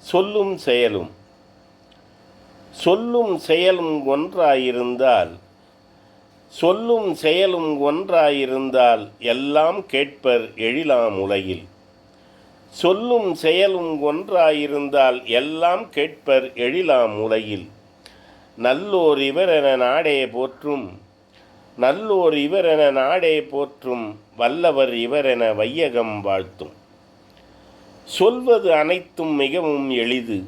சொல்லும் செயலும். சொல்லும் செயலும் ஒன்றாயிருந்தால் சொல்லும் செயலும் ஒன்றாயிருந்தால் எல்லாம் கேட்பர் எழிலாம் உலகில். சொல்லும் செயலும் ஒன்றாயிருந்தால் எல்லாம் கேட்பர் எழிலாம் உலகில். நல்லோர் இவரென நாடே போற்றும் நல்லோர் இவரென நாடே போற்றும் வல்லவர் இவரென வையகம் வாழ்த்தும். சொல்வது அனைத்தும் மிகவும் எளிது.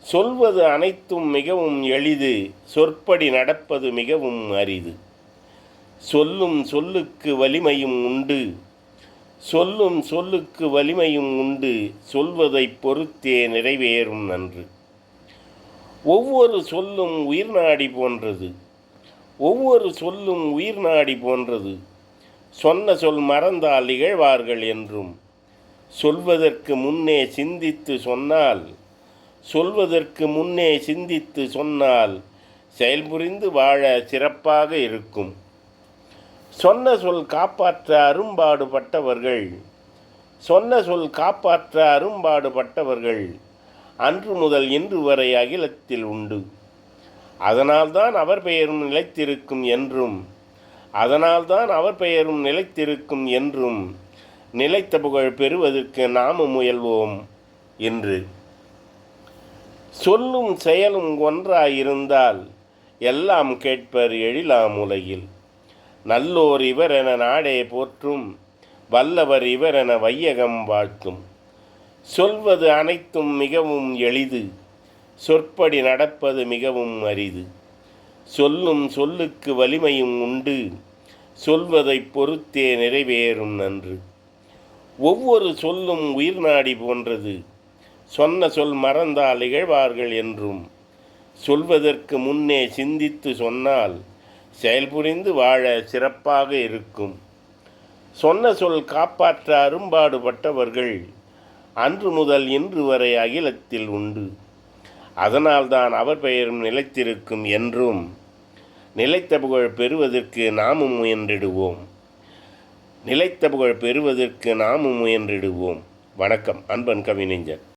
சொல்வது அனைத்தும் மிகவும் எளிது சொற்படி நடப்பது மிகவும் அரிது. சொல்லும் சொல்லுக்கு வலிமையும் உண்டு சொல்லும் சொல்லுக்கு வலிமையும் உண்டு சொல்வதைப் பொறுத்தே நிறைவேறும் நன்று. ஒவ்வொரு சொல்லும் உயிர்நாடி போன்றது ஒவ்வொரு சொல்லும் உயிர்நாடி போன்றது. சொன்ன சொல் மறந்தால் இகழ்வார்கள் என்றும் சொல்வதற்கு முன்னே சிந்தித்து சொன்னால் சொல்வதற்கு முன்னே சிந்தித்து சொன்னால் செயல்புரிந்து வாழ சிறப்பாக இருக்கும். சொன்ன சொல் காப்பாற்ற அரும்பாடுபட்டவர்கள் சொன்ன சொல் காப்பாற்ற அரும்பாடுபட்டவர்கள் அன்று முதல் இன்று வரை அகிலத்தில் உண்டு. அதனால்தான் அவர் பெயரும் நிலைத்திருக்கும் என்றும் அதனால்தான் அவர் பெயரும் நிலைத்திருக்கும் என்றும் நிலைத்த புகழ் பெறுவதற்கு நாமும் முயல்வோம் என்று. சொல்லும் செயலும் ஒன்றாயிருந்தால் எல்லாம் கேட்பர் எழிலாம் உலகில். நல்லோர் இவரென நாடே போற்றும் வல்லவர் இவரென வையகம் வாழ்த்தும். சொல்வது அனைத்தும் மிகவும் எளிது சொற்படி நடப்பது மிகவும் அரிது. சொல்லும் சொல்லுக்கு வலிமையும் உண்டு சொல்வதைப் பொறுத்தே நிறைவேறும் நன்று. ஒவ்வொரு சொல்லும் உயிர் நாடி போன்றது. சொன்ன சொல் மறந்தால் இகழ்வார்கள் என்றும் சொல்வதற்கு முன்னே சிந்தித்து சொன்னால் செயல்புரிந்து வாழ சிறப்பாக இருக்கும். சொன்ன சொல் காப்பாற்ற அரும்பாடுபட்டவர்கள் அன்று முதல் இன்று வரை அகிலத்தில் உண்டு. அதனால்தான் அவர் பெயரும் நிலைத்திருக்கும் என்றும் நிலைத்த புகழ் பெறுவதற்கு நாமும் முயன்றிடுவோம். நிலைத்த புகழ் பெறுவதற்கு நாமும் முயன்றிடுவோம். வணக்கம் அன்பன் கவிஞர்